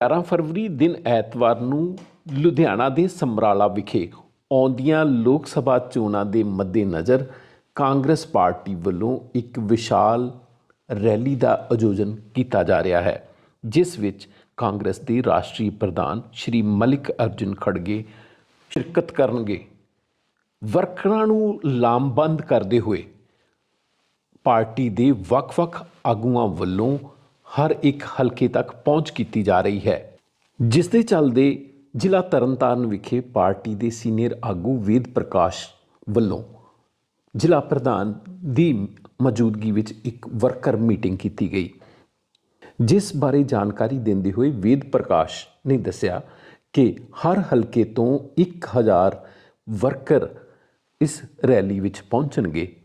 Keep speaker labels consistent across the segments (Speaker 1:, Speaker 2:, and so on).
Speaker 1: 11 ਫਰਵਰੀ ਦਿਨ ਐਤਵਾਰ ਨੂੰ ਲੁਧਿਆਣਾ ਦੇ ਸਮਰਾਲਾ ਵਿਖੇ ਆਉਂਦੀਆਂ ਲੋਕ ਸਭਾ ਚੋਣਾਂ ਦੇ ਮੱਦੇਨਜ਼ਰ ਕਾਂਗਰਸ ਪਾਰਟੀ ਵੱਲੋਂ ਇੱਕ ਵਿਸ਼ਾਲ ਰੈਲੀ ਦਾ ਆਯੋਜਨ ਕੀਤਾ ਜਾ ਰਿਹਾ ਹੈ, ਜਿਸ ਵਿੱਚ ਕਾਂਗਰਸ ਦੇ ਰਾਸ਼ਟਰੀ ਪ੍ਰਧਾਨ ਸ਼੍ਰੀ ਮਲਿਕ ਅਰਜੁਨ ਖੜਗੇ ਸ਼ਿਰਕਤ ਕਰਨਗੇ। ਵਰਕਰਾਂ ਨੂੰ ਲਾਮਬੰਦ ਕਰਦੇ ਹੋਏ ਪਾਰਟੀ ਦੇ ਵੱਖ-ਵੱਖ ਆਗੂਆਂ ਵੱਲੋਂ ਹਰ ਇੱਕ ਹਲਕੇ ਤੱਕ ਪਹੁੰਚ ਕੀਤੀ ਜਾ ਰਹੀ ਹੈ। ਜਿਸ ਦੇ ਚੱਲਦੇ ਜ਼ਿਲ੍ਹਾ ਤਰਨਤਾਰਨ ਵਿਖੇ ਪਾਰਟੀ ਦੇ ਸੀਨੀਅਰ ਆਗੂ ਵੇਦ ਪ੍ਰਕਾਸ਼ ਵੱਲੋਂ ਜ਼ਿਲ੍ਹਾ ਪ੍ਰਧਾਨ ਦੀ ਮੌਜੂਦਗੀ ਵਿੱਚ ਇੱਕ ਵਰਕਰ ਮੀਟਿੰਗ ਕੀਤੀ ਗਈ। ਜਿਸ ਬਾਰੇ ਜਾਣਕਾਰੀ ਦਿੰਦੇ ਹੋਏ ਵੇਦ ਪ੍ਰਕਾਸ਼ ਨੇ ਦੱਸਿਆ ਕਿ ਹਰ ਹਲਕੇ ਤੋਂ 1000 ਵਰਕਰ ਇਸ ਰੈਲੀ ਵਿੱਚ ਪਹੁੰਚਣਗੇ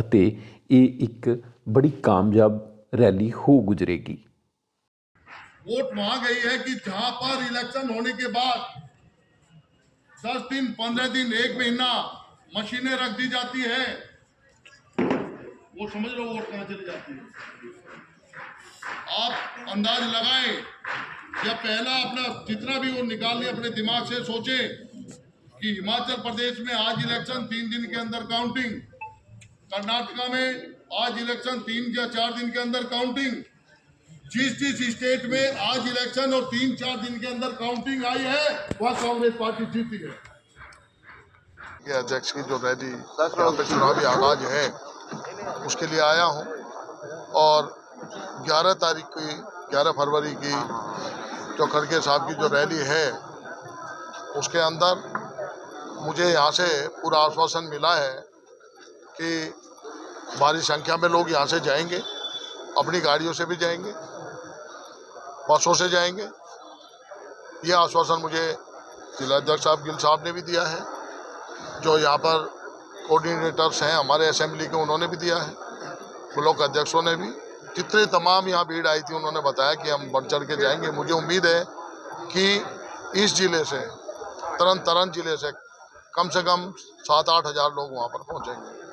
Speaker 1: ਅਤੇ ਇਹ ਇੱਕ ਬੜੀ ਕਾਮਯਾਬ रैली हो गुजरेगी।
Speaker 2: वोट मांग गई है कि जहाँ पर इलेक्शन होने के बाद दस दिन, पंद्रह दिन, एक महीना मशीनें रख दी जाती है, वो समझ लो वोट कहाँ चली जाती है। आप अंदाज लगाए, या पहला अपना जितना भी वो निकालने अपने दिमाग से सोचे कि हिमाचल प्रदेश में आज इलेक्शन तीन दिन के अंदर काउंटिंग कर्नाटका में आज इलेक्शन तीन या चार दिन के अंदर काउंटिंग जिस जिस स्टेट में आज इलेक्शन और तीन चार दिन के अंदर काउंटिंग आई है, वह कांग्रेस पार्टी जीती है
Speaker 3: अध्यक्ष की जो रैली चुनावी आगाज़ है, उसके लिए आया हूँ। और 11 तारीख की 11 फरवरी की जो खड़गे साहब की जो रैली है, उसके अंदर मुझे यहाँ से पूरा आश्वासन मिला है कि भारी संख्या में लोग यहाँ से जाएँगे, अपनी गाड़ियों से भी जाएँगे, बसों से जाएँगे। ये आश्वासन मुझे जिलाध्यक्ष साहब गिल साहब ने भी दिया है, जो यहाँ पर कोऑर्डिनेटर्स हैं हमारे असेंबली के, उन्होंने भी दिया है, ब्लॉक अध्यक्षों ने भी। जितने तमाम यहाँ भीड़ आई थी, उन्होंने बताया कि हम बढ़ चढ़ के जाएँगे। मुझे उम्मीद है कि इस ज़िले से तरन तरन ज़िले से कम से कम सात आठ हज़ार लोग वहाँ पर पहुँचेंगे।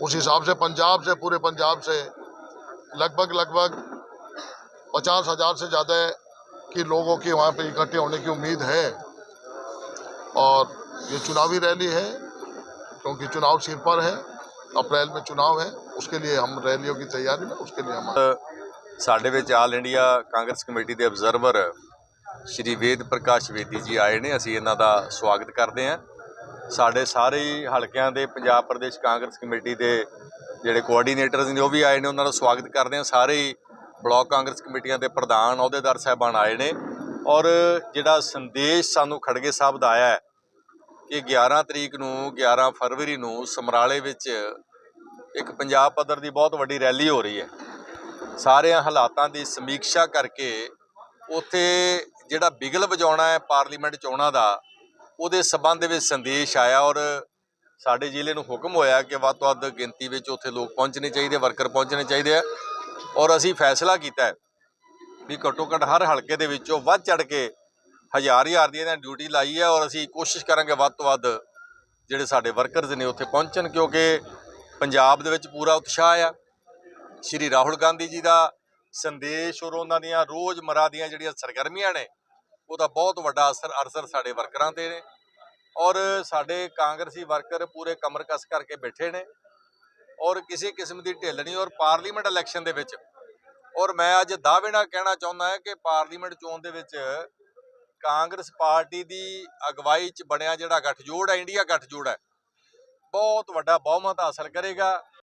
Speaker 3: उस हिसाब से पंजाब से पूरे पंजाब से लगभग लगभग पचास हज़ार से ज़्यादा की लोगों की वहाँ पे इकट्ठे होने की उम्मीद है और ये चुनावी रैली है क्योंकि चुनाव सिर पर है अप्रैल में चुनाव है उसके लिए हम रैलियों की तैयारी में उसके लिए हम
Speaker 4: ਸਾਡੇ ਵਿੱਚ ਆਲ ਇੰਡੀਆ ਕਾਂਗਰਸ ਕਮੇਟੀ ਦੇ ਅਬਜ਼ਰਵਰ ਸ਼੍ਰੀ ਵੇਦ ਪ੍ਰਕਾਸ਼ ਵੇਦੀ ਜੀ ਆਏ ਨੇ ਅਸੀਂ ਇਹਨਾਂ ਦਾ ਸਵਾਗਤ ਕਰਦੇ ਹਾਂ ਸਾਡੇ ਸਾਰੇ ਹੀ ਹਲਕਿਆਂ ਦੇ ਪੰਜਾਬ ਪ੍ਰਦੇਸ਼ ਕਾਂਗਰਸ ਕਮੇਟੀ ਦੇ ਜਿਹੜੇ ਕੋਆਰਡੀਨੇਟਰਸ ਨੇ, ਉਹ ਵੀ ਆਏ ਨੇ, ਉਹਨਾਂ ਦਾ ਸਵਾਗਤ ਕਰਦੇ ਹਾਂ। ਸਾਰੇ ਹੀ ਬਲਾਕ ਕਾਂਗਰਸ ਕਮੇਟੀਆਂ ਦੇ ਪ੍ਰਧਾਨ, ਅਹੁਦੇਦਾਰ ਸਾਹਿਬਾਨ ਆਏ ਨੇ। ਔਰ ਜਿਹੜਾ ਸੰਦੇਸ਼ ਸਾਨੂੰ ਖੜਗੇ ਸਾਹਿਬ ਦਾ ਆਇਆ ਹੈ ਕਿ 11 ਤਰੀਕ ਨੂੰ 11 ਫਰਵਰੀ ਨੂੰ ਸਮਰਾਲੇ ਵਿੱਚ ਇੱਕ ਪੰਜਾਬ ਪੱਧਰ ਦੀ ਬਹੁਤ ਵੱਡੀ ਰੈਲੀ ਹੋ ਰਹੀ ਹੈ। ਸਾਰਿਆਂ ਹਾਲਾਤਾਂ ਦੀ ਸਮੀਖਿਆ ਕਰਕੇ ਉੱਥੇ ਜਿਹੜਾ ਬਿਗਲ ਵਜਾਉਣਾ ਹੈ, ਪਾਰਲੀਮੈਂਟ ਚੋਣਾਂ ਦਾ ਉਹਦੇ ਸਬੰਧ ਵਿੱਚ ਸੰਦੇਸ਼ ਆਇਆ ਔਰ ਸਾਡੇ ਜ਼ਿਲ੍ਹੇ ਨੂੰ ਹੁਕਮ ਹੋਇਆ ਕਿ ਵੱਧ ਤੋਂ ਵੱਧ ਗਿਣਤੀ ਵਿੱਚ ਉੱਥੇ ਲੋਕ ਪਹੁੰਚਣੇ ਚਾਹੀਦੇ, ਵਰਕਰ ਪਹੁੰਚਣੇ ਚਾਹੀਦੇ ਆ। ਔਰ ਅਸੀਂ ਫੈਸਲਾ ਕੀਤਾ ਹੈ ਵੀ ਘੱਟੋ ਘੱਟ ਹਰ ਹਲਕੇ ਦੇ ਵਿੱਚੋਂ ਵੱਧ ਚੜ ਕੇ ਹਜ਼ਾਰ ਹਜ਼ਾਰ ਦੀ ਇਹਨਾਂ ਡਿਊਟੀ ਲਾਈ ਹੈ ਔਰ ਅਸੀਂ ਕੋਸ਼ਿਸ਼ ਕਰਾਂਗੇ ਵੱਧ ਤੋਂ ਵੱਧ ਜਿਹੜੇ ਸਾਡੇ ਵਰਕਰਜ਼ ਨੇ ਉੱਥੇ ਪਹੁੰਚਣ ਕਿਉਂਕਿ ਪੰਜਾਬ ਦੇ ਵਿੱਚ ਪੂਰਾ ਉਤਸ਼ਾਹ ਆ। ਸ਼੍ਰੀ ਰਾਹੁਲ ਗਾਂਧੀ ਜੀ ਦਾ ਸੰਦੇਸ਼ ਔਰ ਉਹਨਾਂ ਦੀਆਂ ਰੋਜ਼ਮਰਾ ਦੀਆਂ ਜਿਹੜੀਆਂ ਸਰਗਰਮੀਆਂ ਨੇ ਉਹਦਾ ਬਹੁਤ ਵੱਡਾ ਅਸਰ ਅਰਸਰ ਸਾਡੇ ਵਰਕਰਾਂ ਤੇ ਨੇ। ਔਰ ਸਾਡੇ ਕਾਂਗਰਸੀ ਵਰਕਰ ਪੂਰੇ ਕਮਰ ਕਸ ਕਰਕੇ ਬੈਠੇ ਨੇ। ਔਰ ਕਿਸੇ ਕਿਸਮ ਦੀ ਢਿੱਲ ਨਹੀਂ, ਔਰ ਪਾਰਲੀਮੈਂਟ ਇਲੈਕਸ਼ਨ ਦੇ ਵਿੱਚ। ਔਰ ਮੈਂ ਅੱਜ ਦਾਅਵੇ ਨਾਲ ਕਹਿਣਾ ਚਾਹੁੰਦਾ ਹਾਂ ਕਿ ਪਾਰਲੀਮੈਂਟ ਚੋਣ ਦੇ ਵਿੱਚ ਕਾਂਗਰਸ ਪਾਰਟੀ ਦੀ ਅਗਵਾਈ 'ਚ ਬਣਿਆ ਜਿਹੜਾ ਗੱਠਜੋੜ ਹੈ, ਇੰਡੀਆ ਗੱਠਜੋੜ ਹੈ, ਬਹੁਤ ਵੱਡਾ ਬਹੁਮਤ ਹਾਸਲ ਕਰੇਗਾ।